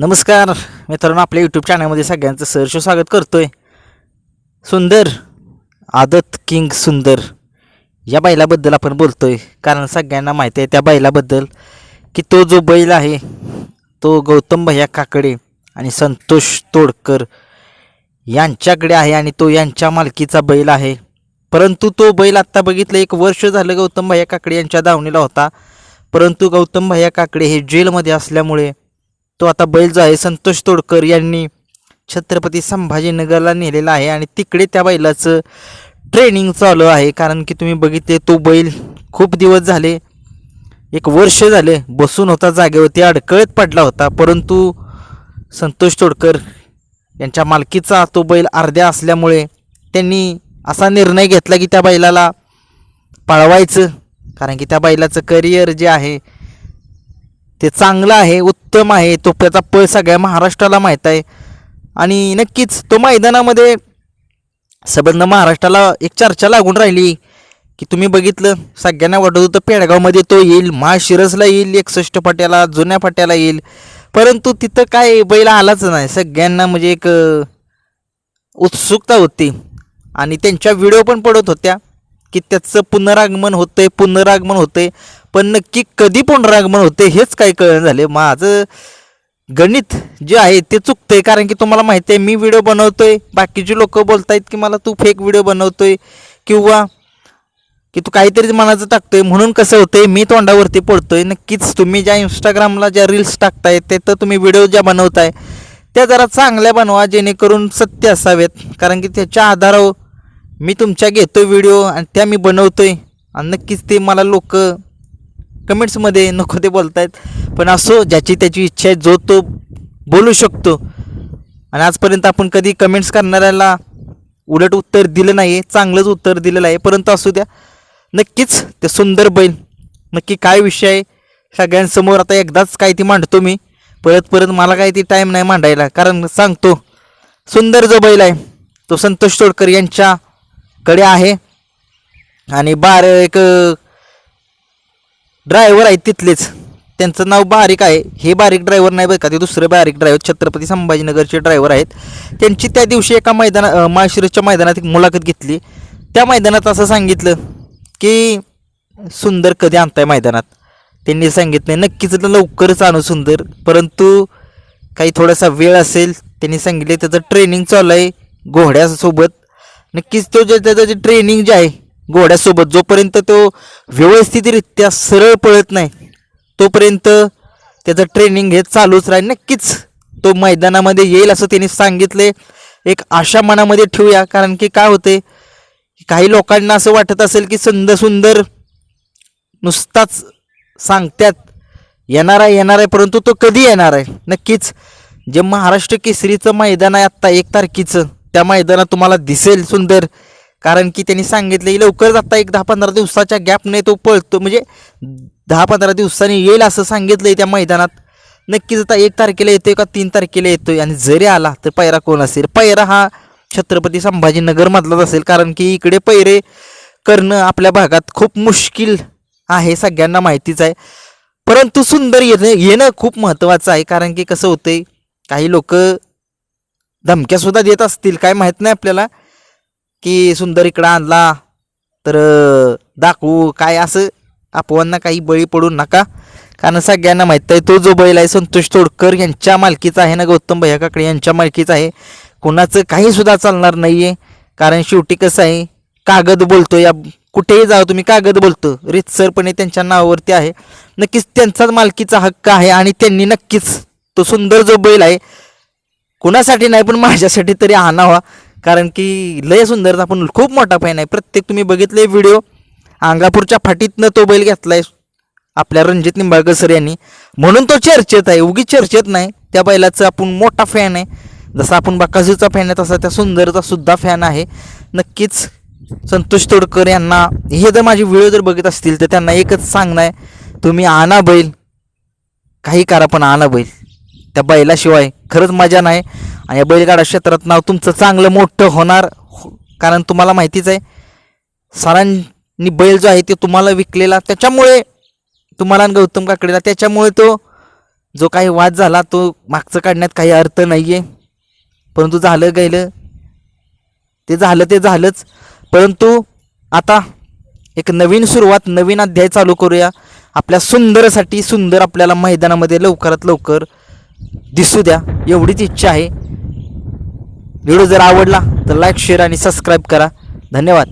नमस्कार मित्रांनो आपल्या यूट्यूब चॅनलमध्ये सगळ्यांचं सहर्ष स्वागत करतोय. सुंदर आदत किंग सुंदर या बैलाबद्दल आपण बोलतोय. कारण सगळ्यांना माहिती आहे त्या बैलाबद्दल की तो जो बैल आहे तो गौतम भैया काकडे आणि संतोष तोडकर यांच्याकडे आहे आणि तो यांच्या मालकीचा बैल आहे. परंतु तो बैल आत्ता बघितलं एक वर्ष झालं गौतम भैया काकडे यांच्या दावणीला होता. परंतु गौतम भैया काकडे हे जेलमध्ये असल्यामुळे तो आता बैल जो आहे संतोष तोडकर यांनी छत्रपती संभाजीनगरला नेलेला आहे. आणि तिकडे त्या बैलाचं ट्रेनिंग चालू आहे. कारण की तुम्ही बघितले तो बैल खूप दिवस झाले एक वर्ष झाले बसून होता जागेवरती अडकळत पडला होता. परंतु संतोष तोडकर यांच्या मालकीचा तो बैल अर्ध्या असल्यामुळे त्यांनी असा निर्णय घेतला की त्या बैलाला पळवायचं. कारण की त्या बैलाचं करिअर जे आहे ते चांगलं आहे उत्तम आहे तो त्याचा पळ सगळ्या महाराष्ट्राला माहीत आहे. आणि नक्कीच तो मैदानामध्ये सबंध महाराष्ट्राला एक चर्चा लागून राहिली की तुम्ही बघितलं सगळ्यांना वाटत होतं पेडगावमध्ये तो येईल महाशिरसला येईल एकसष्ट फाट्याला जुन्या फाट्याला येईल. परंतु तिथं काय बैल आलाच नाही. सगळ्यांना म्हणजे एक उत्सुकता होती. आणि त्यांच्या व्हिडिओ पण पडत होत्या. की त्याचं पुनरागमन होतंय पुनरागमन होतंय. पण नक्की कधी पुनरागमन होते हेच काही कळण झाले माझं गणित जे आहे ते चुकतंय कारण की तुम्हाला माहिती आहे मी व्हिडिओ बनवतोय. बाकीचे लोक बोलतायत की मला तू फेक व्हिडिओ बनवतोय किंवा की तू काहीतरी मनाचं टाकतोय म्हणून कसं होतंय मी तोंडावरती पडतोय. नक्कीच तुम्ही ज्या इंस्टाग्रामला ज्या रील्स टाकताय ते तर तुम्ही व्हिडिओ ज्या बनवताय त्या जरा चांगल्या बनवा जेणेकरून सत्य असावेत. कारण की त्याच्या आधारावर मी तुमच्या घेतो व्हिडिओ आणि त्या मी बनवतो आहे आणि नक्कीच ते मला लोक कमेंट्समध्ये नको ते बोलतायत. पण असो ज्याची त्याची इच्छा आहे जो तो बोलू शकतो. आणि आजपर्यंत आपण कधी कमेंट्स करणाऱ्याला उलट उत्तर दिलं नाही आहे चांगलंच उत्तर दिलेलं आहे. परंतु असू द्या नक्कीच ते सुंदर बैल. नक्की काय विषय आहे सगळ्यांसमोर आता एकदाच काय ती मांडतो मी. परत परत मला काय ती टाईम नाही मांडायला. कारण सांगतो सुंदर जो बैल आहे तो संतोष तोडकर यांच्या कडे आहे. आणि बार एक ड्रायव्हर आहेत तिथलेच. त्यांचं नाव बारीक आहे. हे बारीक ड्रायव्हर नाही बरं का ते दुसरे बारीक ड्रायव्हर छत्रपती संभाजीनगरचे ड्रायव्हर आहेत. त्यांची त्या दिवशी एका मैदाना माळशिरसच्या मैदानात एक मुलाखत घेतली. त्या मैदानात असं सांगितलं की सुंदर कधी आणताय मैदानात? त्यांनी सांगितलं नक्कीच लवकरच आणू सुंदर. परंतु काही थोडासा वेळ असेल. त्यांनी सांगितले त्याचं ट्रेनिंग चालू आहे घोड्यासोबत नक्कीच तो जे त्याचं जे ट्रेनिंग जे आहे घोड्यासोबत जोपर्यंत तो व्यवस्थितरित्या सरळ पळत नाही तोपर्यंत त्याचं ट्रेनिंग हे चालूच राहील. नक्कीच तो मैदानामध्ये येईल असं त्यांनी सांगितले एक आशा मनामध्ये ठेवूया कारण की काय होते काही लोकांना असं वाटत असेल की संद सुंदर नुसताच सांगत्यात येणार आहे येणार आहे परंतु तो कधी येणार आहे? नक्कीच जे महाराष्ट्र केसरीचं मैदान आहे आत्ता एक तारखेचं त्या मैदानात तुम्हाला दिसेल सुंदर. कारण की त्यांनी सांगितलं की लवकरच आता एक दहा पंधरा दिवसाच्या गॅपने तो पळतो. म्हणजे दहा पंधरा दिवसांनी येईल असं सांगितलं आहे त्या मैदानात. नक्कीच आता एक तारखेला येतोय का तीन तारखेला येतोय. आणि जरी आला तर पैरा कोण असेल? पैरा हा छत्रपती संभाजीनगरमधलाच असेल. कारण की इकडे पैरे करणं आपल्या भागात खूप मुश्किल आहे सगळ्यांना माहितीच आहे. परंतु सुंदर येणं येणं खूप महत्त्वाचं आहे. कारण की कसं होतंय काही लोक धमक्यासुद्धा देत असतील काय माहीत नाही आपल्याला. की सुंदर इकडं आणला तर दाखवू काय असं. अपवांना काही बळी पडू नका. कारण सगळ्यांना माहीत आहे तो जो बैल आहे संतोष तोडकर यांच्या मालकीचा आहे ना गौतम भैया काकडे यांच्या मालकीचा आहे. कुणाचं काही सुद्धा चालणार नाही आहे कारण शेवटी कसं आहे कागद बोलतो या कुठेही जावं तुम्ही कागद बोलतो रितसरपणे त्यांच्या नावावरती आहे. नक्कीच त्यांचाच मालकीचा हक्क आहे आणि त्यांनी नक्कीच तो सुंदर जो बैल आहे कुणासाठी नाही पण माझ्यासाठी तरी आणावा. कारण की लय सुंदर आपण खूप मोठा फॅन आहे. प्रत्येक तुम्ही बघितले व्हिडिओ अंगापूरच्या फाटीतनं तो बैल घेतलाय. आपल्या रणजित निंबाळकर सर यांनी. म्हणून तो चर्चेत आहे. उगी चर्चेत नाही. त्या बैलाचं आपण मोठा फॅन आहे. जसा आपण बाकासूचा फॅन आहे तसा त्या सुंदरचा सुद्धा फॅन आहे. नक्कीच संतोष तोडकर यांना हे जर माझे व्हिडिओ जर बघत असतील तर त्यांना एकच सांगणं आहे. तुम्ही आणा बैल. काही करा पण आणा बैल. त्या बैलाशिवाय खरंच मजा नाही. आणि या बैलगाडा क्षेत्रात नाव तुमचं चांगलं मोठं होणार हो, कारण तुम्हाला माहितीच आहे सरांनी बैल जो आहे ते तुम्हाला विकलेला त्याच्यामुळे तुम्हाला आणि गौतम काकडेला त्याच्यामुळे तो जो काही वाद झाला तो मागचं काढण्यात काही अर्थ नाही आहे परंतु झालं गेलं ते झालं ते झालंच. परंतु आता एक नवीन सुरुवात नवीन अध्याय चालू करूया. आपल्या सुंदरसाठी सुंदर आपल्याला मैदानामध्ये लवकरात लवकर दिसू द्या एवढीच इच्छा आहे. व्हिडिओ जर आवडला तर लाईक शेअर आणि सबस्क्राईब करा. धन्यवाद.